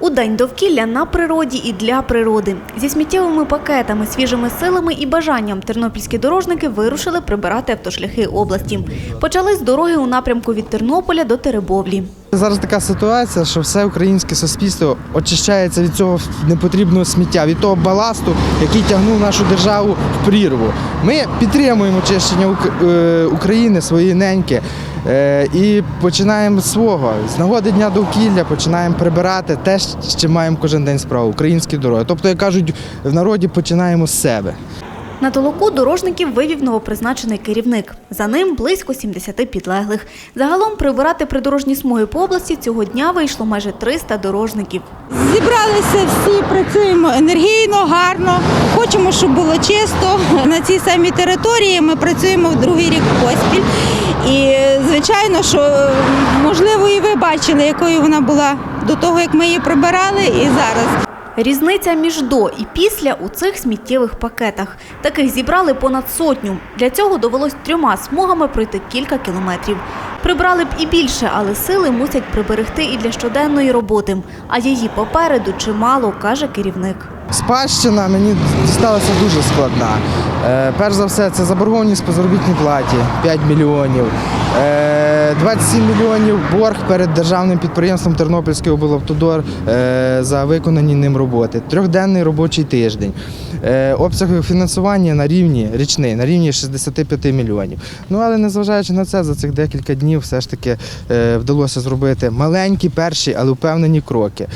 У день довкілля на природі і для природи. Зі сміттєвими пакетами, свіжими силами і бажанням тернопільські дорожники вирушили прибирати автошляхи області. Почали з дороги у напрямку від Тернополя до Теребовлі. Зараз така ситуація, що все українське суспільство очищається від цього непотрібного сміття, від того баласту, який тягнув нашу державу в прірву. Ми підтримуємо очищення е, України своєї неньки е, і починаємо з свого. З нагоди дня довкілля починаємо прибирати те, з чим маємо кожен день справу українські дороги. Тобто, як кажуть, в народі починаємо з себе. На толоку дорожників вивів новопризначений керівник. За ним близько 70 підлеглих. Загалом прибирати придорожні смуги по області цього дня вийшло майже 300 дорожників. Зібралися всі, працюємо енергійно, гарно. Хочемо, щоб було чисто. На цій самій території ми працюємо в другий рік поспіль. І звичайно, що можливо і ви бачили, якою вона була до того, як ми її прибирали, і зараз. Різниця між до і після у цих сміттєвих пакетах. Таких зібрали понад сотню. Для цього довелось трьома смугами пройти кілька кілометрів. Прибрали б і більше, але сили мусять приберегти і для щоденної роботи. А її попереду чимало, каже керівник. Спадщина мені дісталася дуже складна. Е, перш за все, це заборгованість по заробітній платі 5 мільйонів. Е, 27 мільйонів борг перед державним підприємством Тернопільський облавтодор е, за виконані ним роботи. Трьохденний робочий тиждень. Е, обсяг фінансування на рівні річний, на рівні 65 мільйонів. Ну але незважаючи на це, за цих декілька днів все ж таки е, вдалося зробити маленькі перші, але впевнені кроки.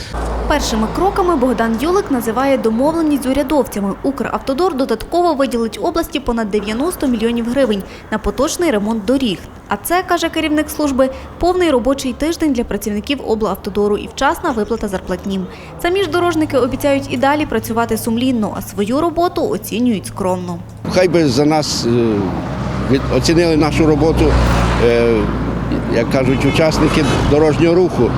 Першими кроками Богдан Юлик називає домовленість з урядовцями. Укравтодор додатково виділить області понад 90 мільйонів гривень на поточний ремонт доріг. А це, каже керівник служби, повний робочий тиждень для працівників облавтодору і вчасна виплата зарплатні. Самі ж дорожники обіцяють і далі працювати сумлінно, а свою роботу оцінюють скромно. Хай би за нас е, оцінили нашу роботу, е, як кажуть, учасники дорожнього руху.